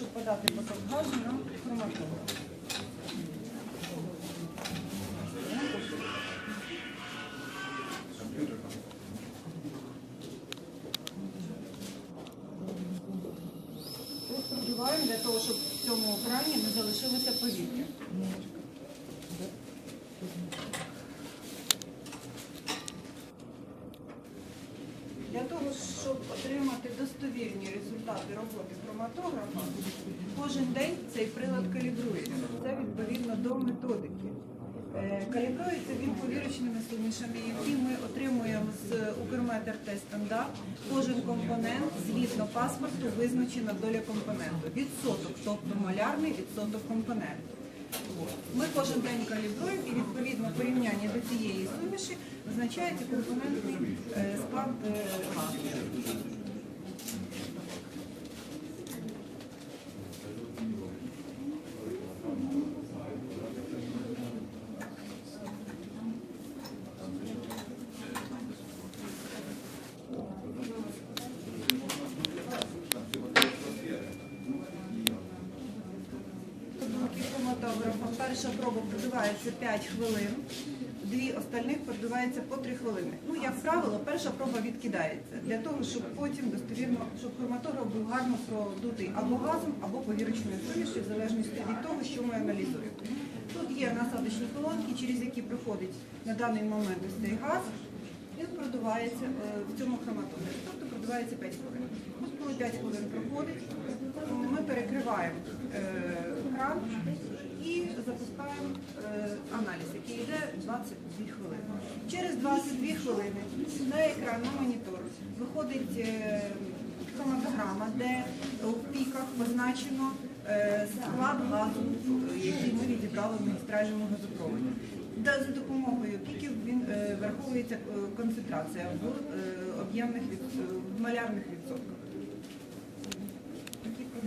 щоб подати поток газу на хроматограф. Тут продуваємо для того, щоб в цьому крані не залишилося повітря. Для того, щоб отримати достовірні результати роботи хроматографа, кожен день цей прилад калібрується. Це відповідно до методики. Е, Калібрується він повірочними сумішами, які ми отримуємо з Укрметр Т стандарт. Кожен компонент згідно паспорту визначена доля компоненту. Відсоток, тобто малярний відсоток компоненту. Ми кожен день калібруємо і відповідно порівняння до цієї суміші визначається компонентний е, склад е, газу. Хроматографа. Перша проба продувається 5 хвилин, дві остальних продуваються по 3 хвилини. Ну, як правило, перша проба відкидається для того, щоб потім достовірно, щоб хроматограф був гарно продутий або газом, або повірочною сумішю, в залежності від того, що ми аналізуємо. Тут є насадочні колонки, через які проходить на даний момент ось цей газ. Він продувається е, в цьому хроматографі, тобто продувається 5 хвилин. Коли 5 хвилин проходить, ми перекриваємо запускаємо е, аналіз, який йде 22 хвилини. Через 22 хвилини на екран, на монітор виходить е, хроматограма, де у піках позначено е, склад газу, е, який ми відібрали в магістральному газопроводі. За допомогою піків він е, враховується е, концентрація в е, об'ємних е, в малярних відсотках.